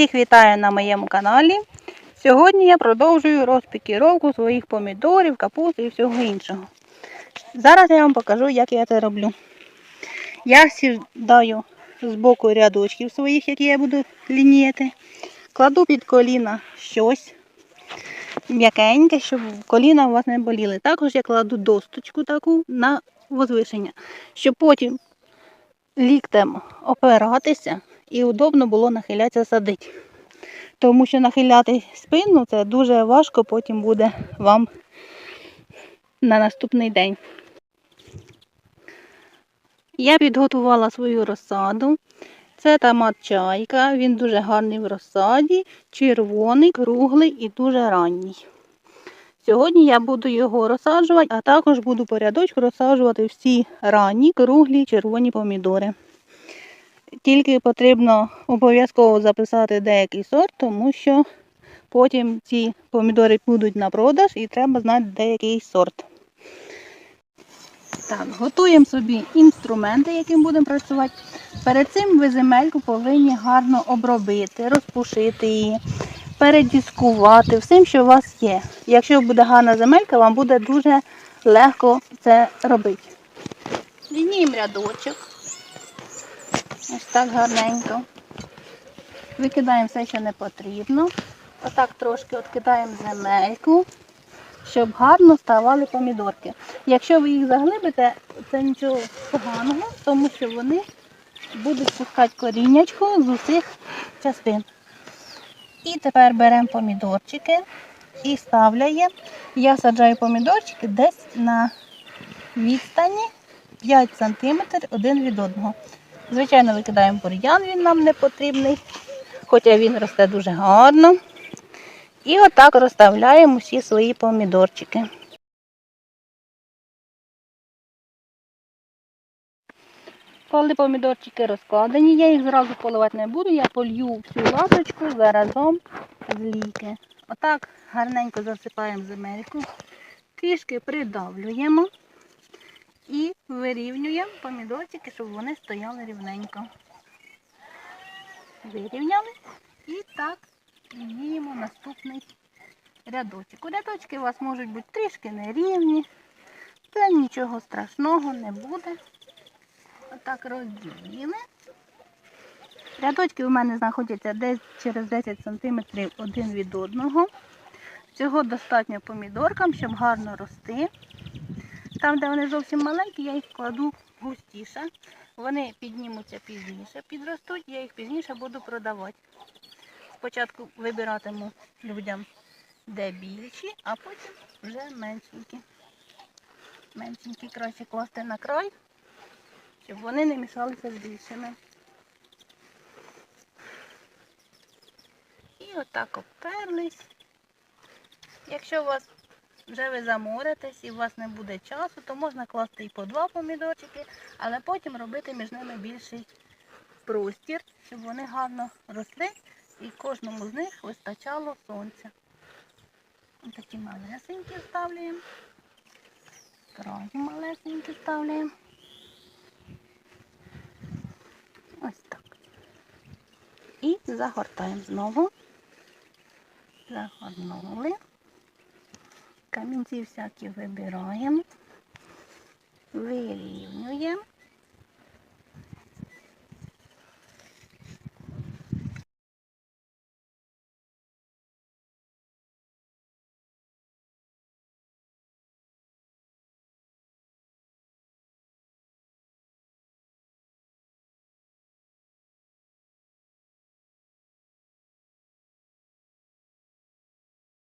Всіх вітаю на моєму каналі. Сьогодні я продовжую розпікіровку своїх помідорів, капусти і всього іншого. Зараз я вам покажу, як я це роблю. Я сідаю з боку рядочків своїх, які я буду лініяти. Кладу під коліна щось м'якеньке, щоб коліна у вас не боліли. Також я кладу досточку таку на возвишення, щоб потім ліктем опиратися і удобно було нахилятися садити. Тому що нахиляти спину це дуже важко потім буде вам на наступний день. Я підготувала свою розсаду. Це томат чайка, він дуже гарний в розсаді, червоний, круглий і дуже ранній. Сьогодні я буду його розсаджувати, а також буду по рядочку розсаджувати всі ранні, круглі, червоні помідори. Тільки потрібно обов'язково записати деякий сорт, тому що потім ці помідори будуть на продаж і треба знати деякий сорт. Так, готуємо собі інструменти, яким будемо працювати. Перед цим ви земельку повинні гарно обробити, розпушити її, передіскувати всім, що у вас є. Якщо буде гарна земелька, вам буде дуже легко це робити. Лініємо рядочок. Ось так гарненько. Викидаємо все, що не потрібно. Отак трошки відкидаємо земельку, щоб гарно ставали помідорки. Якщо ви їх заглибите, це нічого поганого, тому що вони будуть пускати коріннячко з усіх частин. І тепер беремо помідорчики і ставляємо. Я саджаю помідорчики десь на відстані 5 см один від одного. Звичайно, викидаємо бур'ян, він нам не потрібний, хоча він росте дуже гарно. І отак розставляємо всі свої помідорчики. Коли помідорчики розкладені, я їх зразу поливати не буду, я полью всю латочку заразом з ліки. Отак гарненько засипаємо земельку, трішки придавлюємо і вирівнюємо помідорчики, щоб вони стояли рівненько. Вирівняли і так діємо наступний рядочок. Рядочки у вас можуть бути трішки нерівні, це нічого страшного не буде. Отак розділили. Рядочки у мене знаходяться десь через 10 см один від одного. Цього достатньо помідоркам, щоб гарно рости. Там, де вони зовсім маленькі, я їх кладу густіше. Вони піднімуться пізніше, підростуть, я їх пізніше буду продавати. Спочатку вибиратиму людям, де більші, а потім вже меншенькі. Меншенькі краще класти на край, щоб вони не мішалися з більшими. І отак обперлись. Якщо у вас вже ви заморитесь і у вас не буде часу, то можна класти і по два помідорчики, але потім робити між ними більший простір, щоб вони гарно росли і кожному з них вистачало сонця. Ось такі малесенькі ставляємо. Краї малесенькі ставляємо. Ось так. І загортаємо знову. Загорнули. Камінці всякі вибираємо, вирівнюємо.